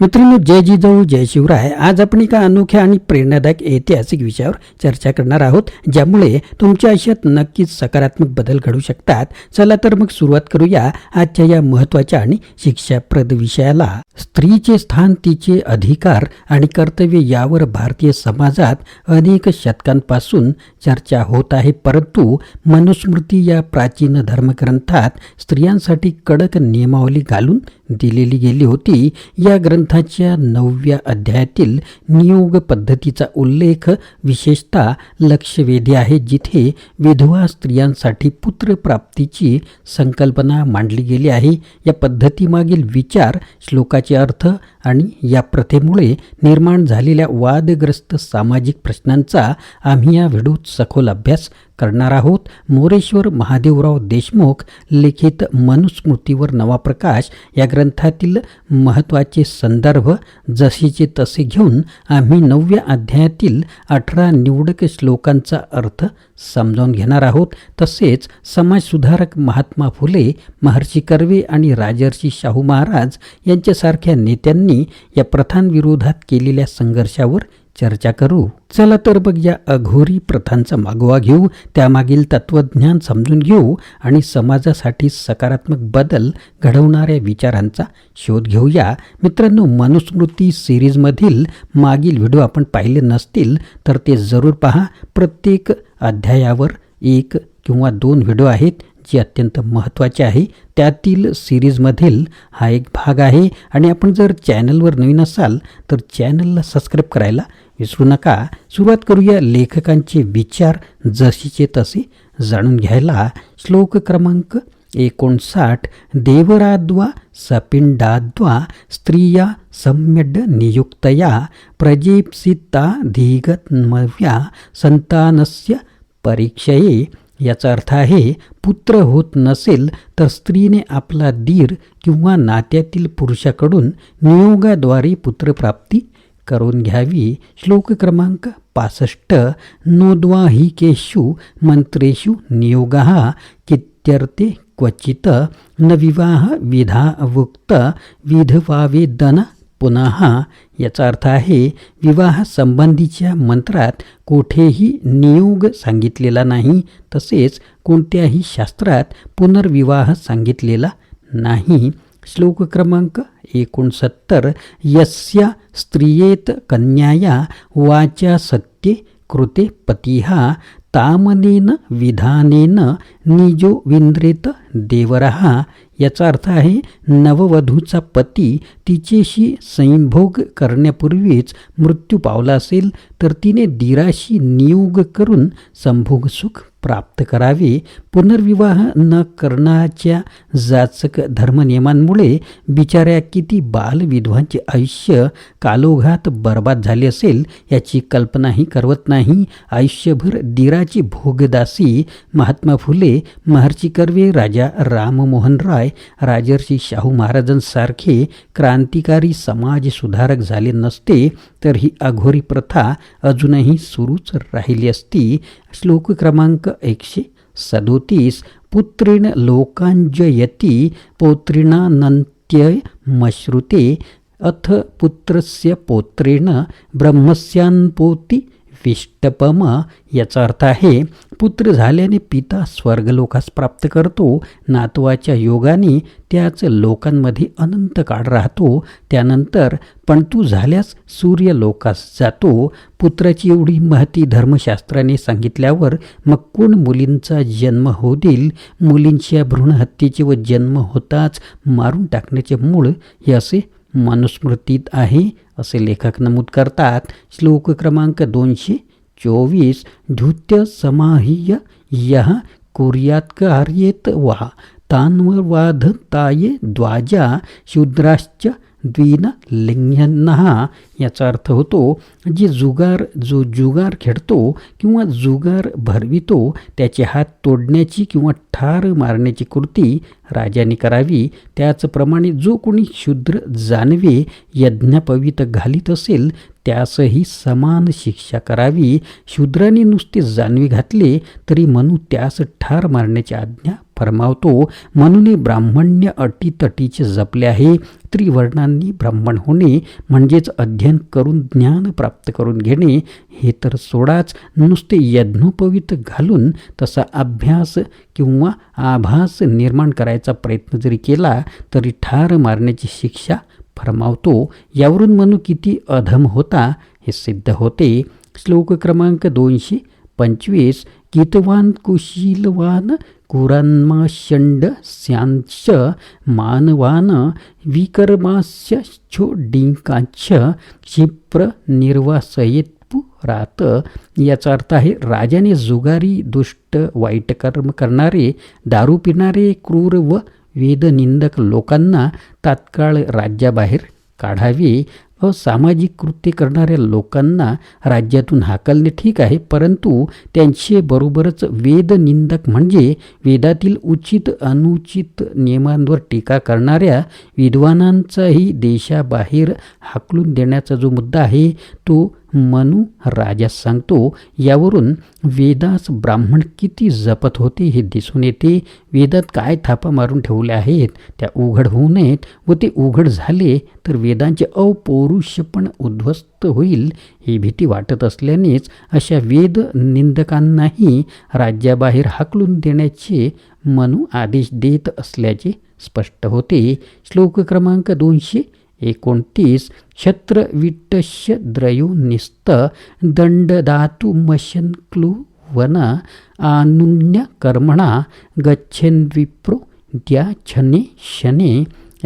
मित्रांनो जय जिजाऊ जय शिवराय. आज आपण एका अनोख्या आणि प्रेरणादायक ऐतिहासिक विषयावर चर्चा करणार आहोत ज्यामुळे तुमच्या आयुष्यात नक्कीच सकारात्मक बदल घडू शकतात. चला तर मग सुरुवात करूया आजच्या या महत्त्वाच्या आणि शिक्षाप्रद विषयाला. स्त्रीचे स्थान तिचे अधिकार आणि कर्तव्य यावर भारतीय समाजात अनेक शतकांपासून चर्चा होत आहे. परंतु मनुस्मृती या प्राचीन धर्मग्रंथात स्त्रियांसाठी कडक नियमावली घालून दिलेली गेली होती. या ग्रंथ ग्रंथाच्या नवव्या अध्यायातील नियोग पद्धतीचा उल्लेख विशेषतः लक्षवेधी आहे जिथे विधवा स्त्रियांसाठी पुत्रप्राप्तीची संकल्पना मांडली गेली आहे. या पद्धतीमागील विचार श्लोकाचे अर्थ आणि या प्रथेमुळे निर्माण झालेल्या वादग्रस्त सामाजिक प्रश्नांचा आम्ही या व्हिडिओत सखोल अभ्यास करणार आहोत. मोरेश्वर महादेवराव देशमुख लिखित मनुस्मृतीवर नवा प्रकाश या ग्रंथातील महत्त्वाचे संदर्भ जशीचे तसे घेऊन आम्ही नवव्या अध्यायातील अठरा निवडक श्लोकांचा अर्थ समजावून घेणार आहोत. तसेच समाजसुधारक महात्मा फुले महर्षी कर्वे आणि राजर्षी शाहू महाराज यांच्यासारख्या नेत्यांनी या प्रथांविरोधात केलेल्या संघर्षावर चर्चा करू. चला तर बघ या अघोरी प्रथांचा मागोवा घेऊ. त्यामागील तत्वज्ञान समजून घेऊ आणि समाजासाठी सकारात्मक बदल घडवणाऱ्या विचारांचा शोध घेऊया. मित्रांनो मनुस्मृती सिरीजमधील मागील व्हिडिओ आपण पाहिले नसतील तर ते जरूर पहा. प्रत्येक अध्यायावर एक किंवा दोन व्हिडिओ आहेत. जे अत्यंत महत्त्वाची आहे त्यातील सिरीजमधील हा एक भाग आहे. आणि आपण जर चॅनलवर नवीन असाल तर चॅनलला सबस्क्राईब करायला विसरू नका. सुरुवात करूया लेखकांचे विचार जशीचे तसे. जाणून घ्यायला श्लोक क्रमांक एकोणसाठ. देवराद्वा सपिंडाद्वा स्त्रिया सम्यड नियुक्तया प्रजेप्सिता धीगत्मव्या संतानस्य परीक्षये. याचा अर्थ आहे पुत्र होत नसेल तर स्त्रीने आपला दीर किंवा नात्यातील पुरुषाकडून नियोगाद्वारे पुत्रप्राप्ती करून घ्यावी. श्लोक क्रमांक पासष्ट नोद्वाहिकेषु मंत्रेषु नियोगा कित्यर्थे क्वचित न विवाह विधावुक्त विधवावेदन पुन्हा याचा अर्थ आहे विवाहासंबंधीच्या मंत्रात कोठेही नियोग सांगितलेला नाही तसेच कोणत्याही शास्त्रात पुनर्विवाह सांगितलेला नाही. श्लोक क्रमांक एकोणसत्तर यस्या स्त्रियेत कन्याया वाचा सत्ये कृते पतिहा तामनेन विधानेन निजो विंद्रेत देवरहा याचा अर्थ आहे नववधूचा पती तिच्याशी संभोग करण्यापूर्वीच मृत्यू पावला असेल तर तिने दिराशी नियोग करून संभोग सुख प्राप्त करावे. पुनर्विवाह न करण्याच्या जाचक धर्मनियमांमुळे बिचाऱ्या किती बालविधवांचे आयुष्य कालोघात बर्बाद झाले असेल याची कल्पनाही करवत नाही. आयुष्यभर दिराची भोगदासी महात्मा फुले महर्षी कर्वे राजा राममोहन राय राजर्षी शाहू महाराजांसारखे क्रांतिकारी समाज सुधारक झाले नसते तर ही अघोरी प्रथा अजूनही सुरूच राहिली असती. श्लोक क्रमांक एकशे सदोतीस पुत्रेण लोकांजयती पौत्रिणानंत्य मश्रुते अथ पुत्रस्य पौत्रेण ब्रह्मस्यान्पोती पिष्टपम याचा अर्थ आहे पुत्र झाल्याने पिता स्वर्गलोकास प्राप्त करतो नातवाच्या योगाने त्याच लोकांमध्ये अनंत काळ राहतो त्यानंतर पण तू झाल्यास सूर्यलोकास जातो. पुत्राची एवढी महती धर्मशास्त्राने सांगितल्यावर मग कोण मुलींचा जन्म होऊ देईल मुलींच्या भ्रूणहत्येचे व जन्म होताच मारून टाकण्याचे मूळ हे असे मनुस्मृतीत आहे असे लेखक नमूद करतात. श्लोक क्रमांक दोनशे चोवीस धृत्य समाह्य यह कुर्यात कार्येत वा। तान्ववाधताये द्वाजा शूद्राश्च द्विन लिंग्यांना याचा अर्थ होतो जे जुगार जो जुगार खेळतो किंवा जुगार भरवितो त्याचे हात तोडण्याची किंवा ठार मारण्याची कृती राजाने करावी त्याचप्रमाणे जो कोणी शूद्र जानवे यज्ञापवित घालीत असेल त्यासही समान शिक्षा करावी. शूद्राने नुसते जानवी घातले तरी मनू त्यास ठार मारण्याची आज्ञा फरमावतो. म्हणून ब्राह्मण्य अटीतटीचे जपले आहे. त्रिवर्णांनी ब्राह्मण होणे म्हणजेच अध्ययन करून ज्ञान प्राप्त करून घेणे हे तर सोडाच. नुसते यज्ञोपवीत घालून तसा अभ्यास किंवा आभास निर्माण करायचा प्रयत्न जरी केला तरी ठार मारण्याची शिक्षा फरमावतो यावरून मनू किती अधम होता? हे सिद्ध होते. श्लोक क्रमांक दोनशे पंचवीस कितवान कुशीलवान कुरान्माषंड स्यांश मानवान विकर्मास्य छोडिंकांश क्षिप्र निर्वासयेत रात. याचा अर्थ आहे राजाने जुगारी दुष्ट वाईट कर्म करणारे दारू पिणारे क्रूर व वेदनिंदक लोकांना तात्काळ राज्याबाहेर काढावे सामाजिक कृत्य करणाऱ्या लोकांना राज्यातून हाकलणे ठीक आहे परंतु त्यांचे बरोबरच वेदनिंदक म्हणजे वेदातील उचित अनुचित नियमांवर टीका करणाऱ्या विद्वानांचाही देशाबाहेर हाकलून देण्याचा जो मुद्दा आहे तो मनु राजा सांगतो यावरून वेदास ब्राह्मण किती जपत होते हे दिसून येते. वेदात काय थापा मारून ठेवले आहेत त्या उघड होऊ नयेत व ते उघड झाले तर वेदांचे अपौरुषपण उद्ध्वस्त होईल ही भीती वाटत असल्यानेच अशा वेद निंदकांनाही राज्याबाहेर हाकलून देण्याचे मनु आदेश देत असल्याचे स्पष्ट होते. श्लोक क्रमांक दोनशे एकोणतीस छत्र विट्टश्य द्रयो निस्त दंडदातु मशन क्लू वन आनुन्य कर्मणा गच्छेन्विप्रो द्या छने शने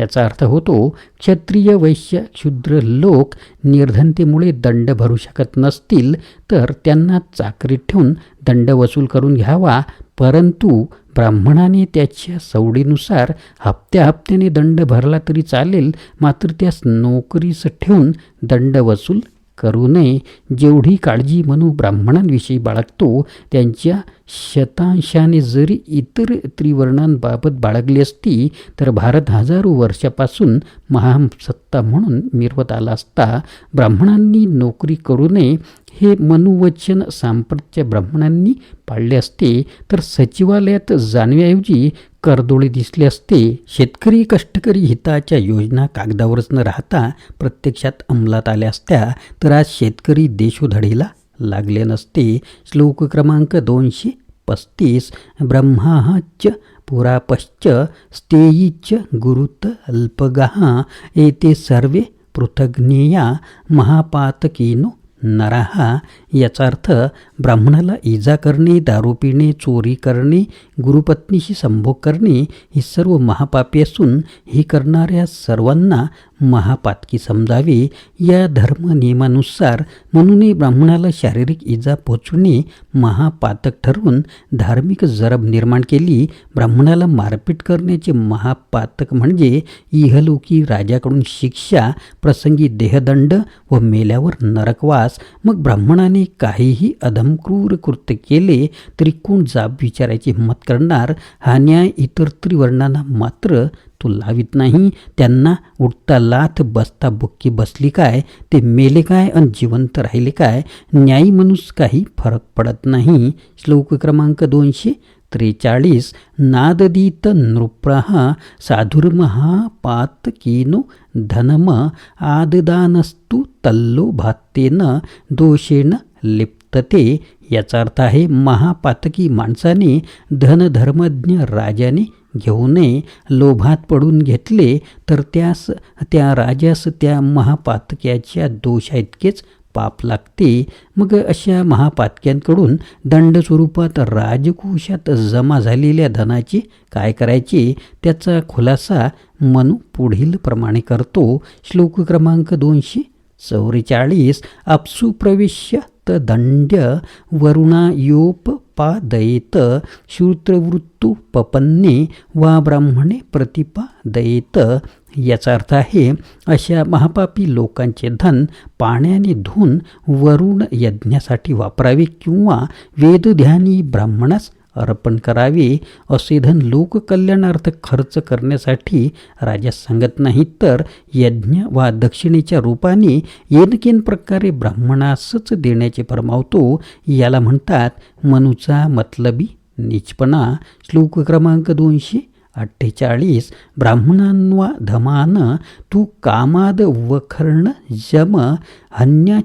याचा अर्थ होतो क्षत्रिय वैश्य क्षुद्र लोक निर्धनतेमुळे दंड भरू शकत नसतील तर त्यांना चाकरीत ठेवून दंड वसूल करून घ्यावा. परंतु ब्राह्मणाने त्याच्या सवडीनुसार हप्त्या हप्त्याने दंड भरला तरी चालेल मात्र त्यास नोकरीस ठेवून दंड वसूल करू नये. जेवढी काळजी म्हणू ब्राह्मणांविषयी बाळगतो त्यांच्या शतांशाने जरी इतर त्रिवर्णांबाबत बाळगली असती तर भारत हजारो वर्षापासून महासत्ता म्हणून मिरवत आला असता ब्राह्मणांनी नोकरी करू नये हे मनुवचन सांप्रतच्या ब्राह्मणांनी पाळले असते. तर सचिवालयात जाण्याऐवजी करदोळी दिसले असते शेतकरी कष्टकरी हिताच्या योजना कागदावरच न राहता प्रत्यक्षात अंमलात आल्या असत्या तर आज शेतकरी देशोधडीला लागले नसते. श्लोक क्रमांक दोनशे पस्तीस ब्रह्माच पुरापश्च स्तेयीच गुरुत अल्पगहा येते सर्वे पृथग्नेया महापातकीनो नराहा याचा अर्थ ब्राह्मणाला इजा करणे दारू पिणे चोरी करणे गुरुपत्नीशी संभोग करणे ही सर्व महापापी असून ही करणाऱ्या सर्वांना महापातकी समजावे. या धर्म नियमानुसार म्हणूनही ब्राह्मणाला शारीरिक इजा पोचवणे महापातक ठरवून धार्मिक जरब निर्माण केली. ब्राह्मणाला मारपीट करण्याचे महापातक म्हणजे इहलोकी राजाकडून शिक्षा प्रसंगी देहदंड व मेल्यावर नरकवास. मग ब्राह्मणाने काहीही अधमक्रूर कृत्य केले तरी कोण जाब विचारायची हिंमत करणार? हा न्याय इतर त्रिवर्णांना मात्र तो लावित नाही. त्यांना उठता लाथ बसता बुक्की बसली काय? ते मेले काय आणि जिवंत राहिले काय? न्यायी मनुस काही फरक पडत नाही. श्लोक क्रमांक दोनशे त्रेचाळीस. नाददीत नृप्रः साधुर्महापातकीनो धनम आददानस्तु तल्लोभात्तेन दोषेण लिप्तते. याचा अर्थ आहे महापातकी माणसाने धनधर्मज्ञ राजाने घेऊ नये. लोभात पडून घेतले तर त्यास त्या राजास त्या महापातक्याच्या दोषा इतकेच पाप लागते. मग अशा महापातक्यांकडून दंड स्वरूपात राजकोशात जमा झालेल्या धनाची काय करायचे? त्याचा खुलासा मनू पुढील प्रमाणे करतो. श्लोक क्रमांक दोनशे चौवेचाळीस. अप्सु प्रविश्य दंड्य वरुणायोपपादयेत श्रुतवृत्तू पपन्ने वा ब्राह्मणे प्रतिपादयेत. याचा अर्थ आहे अशा महापापी लोकांचे धन पाण्याने धुवून वरुण यज्ञासाठी वापरावे किंवा वेदध्यानी ब्राह्मणास अर्पण करावे असे धन लोककल्याणार्थ खर्च करण्यासाठी राजा सांगत नाही तर यज्ञ वा दक्षिणेच्या रूपाने येनकेन प्रकारे ब्राह्मणासच देण्याचे फरमावतो. याला म्हणतात मनुचा मतलबी निचपणा. श्लोक क्रमांक दोनशे अठ्ठेचाळीस. ब्राह्मणांवा धमान तू कामाद वखर्ण जम हन्या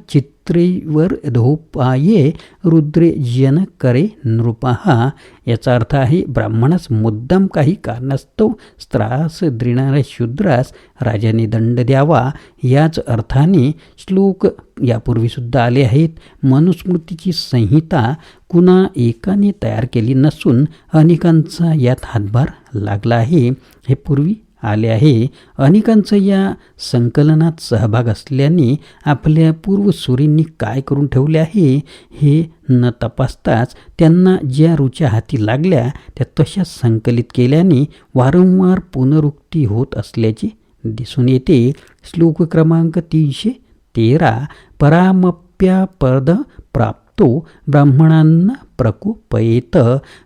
स्त्रीवर धोपाये रुद्रे जन करे नृपहा याचा अर्थ आहे ब्राह्मणास मुद्दाम काही कारणास्तव स्त्रास देणाऱ्या शूद्रास राजाने दंड द्यावा. याच अर्थाने श्लोक यापूर्वीसुद्धा आले आहेत. मनुस्मृतीची संहिता कुणा एकाने तयार केली नसून अनेकांचा यात हातभार लागला आहे. हे पूर्वी आले आहे. अनेकांचा या संकलनात सहभाग असल्याने आपल्या पूर्वसुरींनी काय करून ठेवले आहे हे न तपासताच त्यांना ज्या रुच्या हाती लागल्या त्या तशा संकलित केल्याने वारंवार पुनरुक्ती होत असल्याचे दिसून येते. श्लोक क्रमांक तीनशे तेरा परामप्यापद प्राप्तो ब्राह्मणांना प्रकोपयेत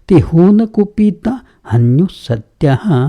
ते होन कुपिता हन्यू त्या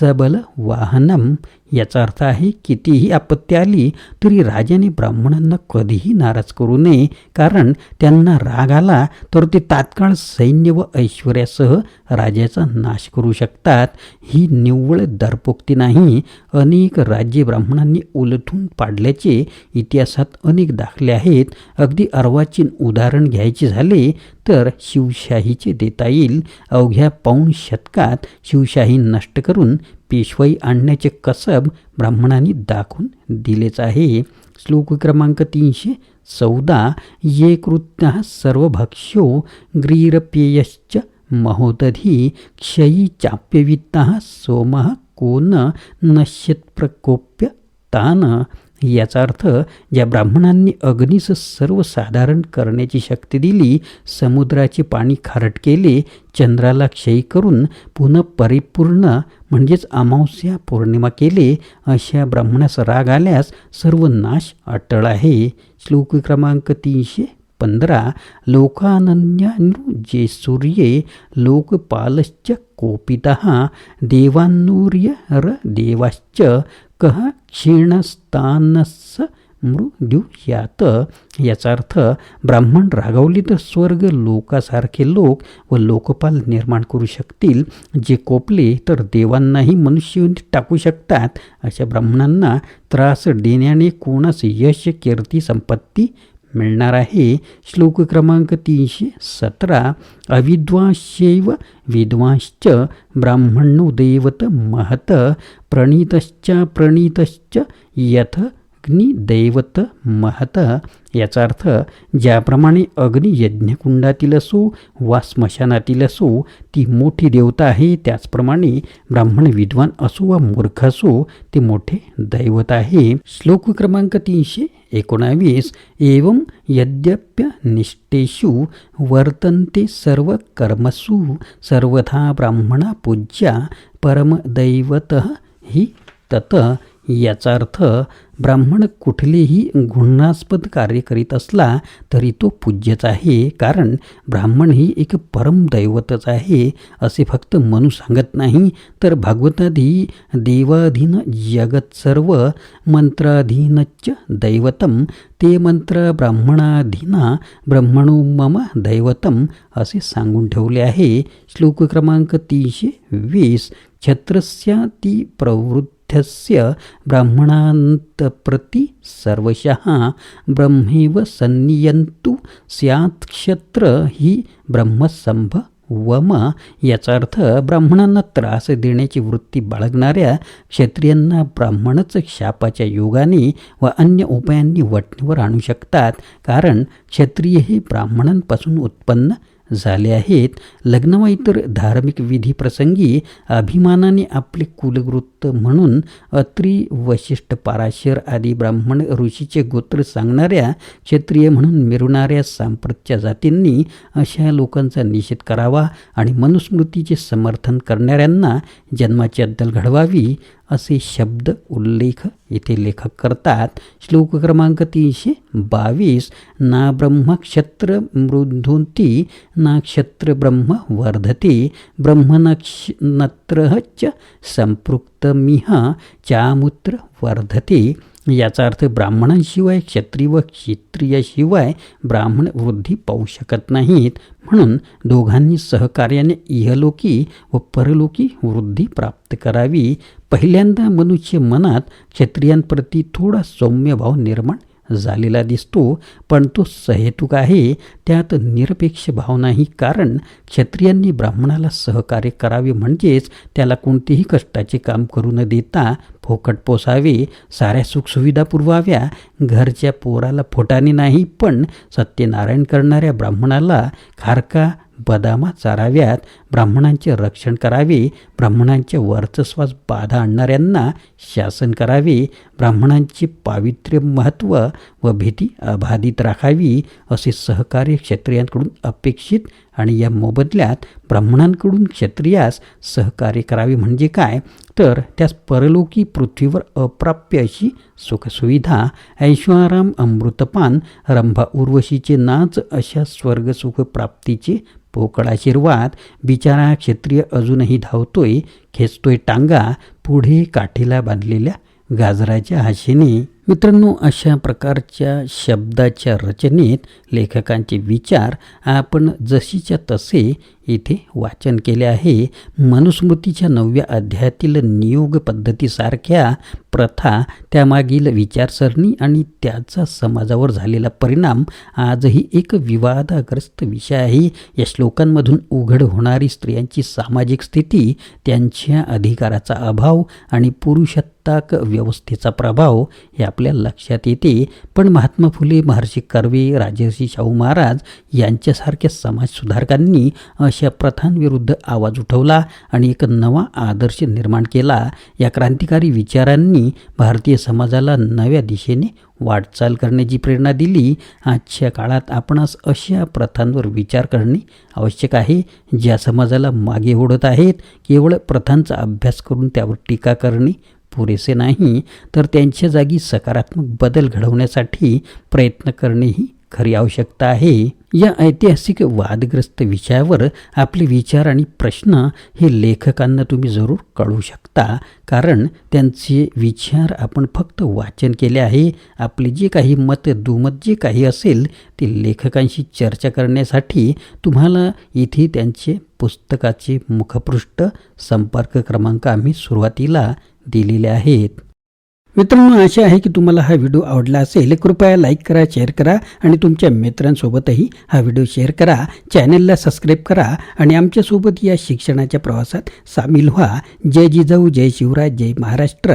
सबल वाहनम. याचा अर्थ आहे कितीही आपत्ती आली तरी राजाने ब्राह्मणांना कधीही नाराज करू नये कारण त्यांना राग आला तर ते तात्काळ सैन्य व ऐश्वर्यासह राजाचा नाश करू शकतात. ही निव्वळ दरपोक्ती नाही. अनेक राज्ये ब्राह्मणांनी उलथून पाडल्याचे इतिहासात अनेक दाखले आहेत. अगदी अर्वाचीन उदाहरण घ्यायचे झाले तर शिवशाहीचे देता येईल. अवघ्या पाऊण शतकात शिवशाही नष्ट करून पेशवाई आणण्याचे कसब ब्राह्मणांनी दाखवून दिलेच आहे. श्लोक क्रमांक तीनशे चौदा ये कृत्य सर्वभक्ष्यो ग्रीरपेयश्च महोदधी क्षयी चाप्यवित्ता सोमः कोन नश्यत्प्रकोप्य तान याचा अर्थ ज्या ब्राह्मणांनी अग्नीस सर्वसाधारण करण्याची शक्ती दिली समुद्राचे पाणी खारट केले चंद्राला क्षयी करून पुन्हा परिपूर्ण म्हणजेच अमावस्या पौर्णिमा केले अशा ब्राह्मणास राग आल्यास सर्व नाश अटळ आहे. श्लोक क्रमांक तीनशे पंधरा लोकानन्यानु जे सूर्ये लोकपालश्च कोपिता देवान्नूर्य र देवाश्च कह क्षीणस्तानस मृद्युयात याचा अर्थ ब्राह्मण रागवली तर स्वर्ग लोकासारखे लोक व लोकपाल निर्माण करू शकतील जे कोपले तर देवांनाही मनुष्य टाकू शकतात अशा ब्राह्मणांना त्रास देण्याने कोणास यश कीर्ती संपत्ती मिळणार आहे श्लोक क्रमांक तीनशे सतरा. अविद्वांशैव विद्वांश्च ब्राह्मणो देवत महत प्रणीतश्च प्रणीतश्च यथ अग्निदैवत महत याचा अर्थ ज्याप्रमाणे अग्नी यज्ञकुंडातील असो वा स्मशानातील असो ती मोठी देवता आहे त्याचप्रमाणे ब्राह्मण विद्वान असो वा मूर्ख असो ते मोठे दैवत आहे. श्लोक क्रमांक तीनशे एकोणावीस एवं यद्यप्य निष्ठेषु वर्तन्ते सर्व कर्मसु सर्वथा ब्राह्मणा पूज्या परमदैवत ही तत याचा अर्थ ब्राह्मण कुठलेही घृणास्पद कार्य करीत असला तरी तो पूज्यच आहे कारण ब्राह्मण ही एक परमदैवतच आहे असे फक्त मनू सांगत नाही. तर भागवताधी देवाधीन जगत सर्व मंत्राधीनच दैवतम ते मंत्र ब्राह्मणाधीना ब्रह्मणो मम दैवतम असे सांगून ठेवले आहे. श्लोक क्रमांक तीनशे वीस छत्रस्या ती प्रवृत्त स्य ब्राह्मणान्तप्रति सर्वशः ब्रह्मेव संनियंतु स्यात् क्षत्र ही ब्रह्मसंभ वम याचा अर्थ ब्राह्मणांना त्रास देण्याची वृत्ती बाळगणाऱ्या क्षत्रियांना ब्राह्मणच शापाच्या योगाने व अन्य उपायांनी वटणीवर आणू शकतात कारण क्षत्रिय हे ब्राह्मणांपासून उत्पन्न झाले आहेत. लग्न व इतर धार्मिक विधीप्रसंगी अभिमानाने आपले कुलवृत्त म्हणून अत्री वशिष्ठ पाराशर आदी ब्राह्मण ऋषीचे गोत्र सांगणाऱ्या क्षत्रिय म्हणून मिरवणाऱ्या सांप्रतच्या जातींनी अशा लोकांचा निषेध करावा आणि मनुस्मृतीचे समर्थन करणाऱ्यांना जन्माची अद्दल घडवावी असे शब्द उल्लेख येथे लेखक करतात. श्लोक क्रमांक तीनशे बावीस ना ब्रह्मक्षत्र मृद्धोंती ना ब्रह्म वर्धते ब्रह्मनक्ष च संपृक्तमिह चामुत्र वर्धते. याचा अर्थ ब्राह्मणांशिवाय क्षत्रिय व क्षत्रियाशिवाय ब्राह्मण वृद्धी पाहू शकत नाहीत. म्हणून दोघांनी सहकार्याने इहलोकी व परलोकी वृद्धी प्राप्त करावी. पहिल्यांदा मनुष्य मनात क्षत्रियांप्रती थोडा सौम्य भाव निर्माण झालेला दिसतो पण तो सहेतुक आहे. त्यात निरपेक्ष भाव नाही कारण क्षत्रियांनी ब्राह्मणाला सहकार्य करावे म्हणजेच त्याला कोणतेही कष्टाचे काम करू न देता फोकट पोसावे साऱ्या सुखसुविधा पुरवाव्या घरच्या पोराला फोटाने नाही पण सत्यनारायण करणाऱ्या ब्राह्मणाला खारका बदामा चाराव्यात ब्राह्मणांचे रक्षण करावे ब्राह्मणांच्या वर्चस्वास बाधा आणणाऱ्यांना शासन करावे ब्राह्मणांचे पावित्र्य महत्त्व व भीती अबाधित राखावी असे सहकार्य क्षत्रियांकडून अपेक्षित आणि या मोबदल्यात ब्राह्मणांकडून क्षत्रियास सहकार्य करावे म्हणजे काय? तर त्यास परलोकी पृथ्वीवर अप्राप्य अशी सुखसुविधा ऐश्वराम अमृतपान रंभा उर्वशीचे नाच अशा स्वर्गसुखप्राप्तीचे पोकळ आशीर्वाद बिचारा क्षत्रिय अजूनही धावतोय खेचतोय टांगा पुढे काठीला बांधलेल्या गाजराच्या हाशेने. मित्रांनो अशा प्रकारच्या शब्दाच्या रचनेत लेखकांचे विचार आपण जशीच्या तसे इथे वाचन केले आहे. मनुस्मृतीच्या नवव्या अध्यायातील नियोग पद्धतीसारख्या प्रथा त्यामागील विचारसरणी आणि त्याचा समाजावर झालेला परिणाम आजही एक विवादाग्रस्त विषय आहे. या श्लोकांमधून उघड होणारी स्त्रियांची सामाजिक स्थिती त्यांच्या अधिकाराचा अभाव आणि पुरुषत्ताक व्यवस्थेचा प्रभाव हे आपल्या लक्षात येते. पण महात्मा फुले महर्षी कर्वे राजर्षी शाहू महाराज यांच्यासारख्या समाजसुधारकांनी अशा प्रथांविरुद्ध आवाज उठवला आणि एक नवा आदर्श निर्माण केला. या क्रांतिकारी विचारांनी भारतीय समाजाला नव्या दिशेने वाटचाल करण्याची प्रेरणा दिली. आजच्या काळात आपणास अशा प्रथांवर विचार करणे आवश्यक आहे ज्या समाजाला मागे ओढत आहेत. केवळ प्रथांचा अभ्यास करून त्यावर टीका करणे पुरेसे नाही तर त्यांच्या जागी सकारात्मक बदल घडवण्यासाठी प्रयत्न करणे ही खरी आवश्यकता आहे. या ऐतिहासिक वादग्रस्त विषयावर आपले विचार आणि प्रश्न हे लेखकांना तुम्ही जरूर कळू शकता. कारण त्यांचे विचार आपण फक्त वाचन केले आहे. आपले जे काही मत दुमत जे काही असेल ते लेखकांशी चर्चा करण्यासाठी तुम्हाला इथे त्यांचे पुस्तकाचे मुखपृष्ठ संपर्क क्रमांक आम्ही सुरुवातीला दिलेले आहेत. मित्रांनो आशा आहे की तुम्हाला हा व्हिडिओ आवडला असेल. कृपया लाईक करा शेअर करा आणि तुमच्या मित्रांसोबतही हा व्हिडिओ शेअर करा. चॅनलला सबस्क्राईब करा आणि आमच्यासोबत या शिक्षणाच्या प्रवासात सामील व्हा. जय जिजाऊ जय शिवराज जय महाराष्ट्र.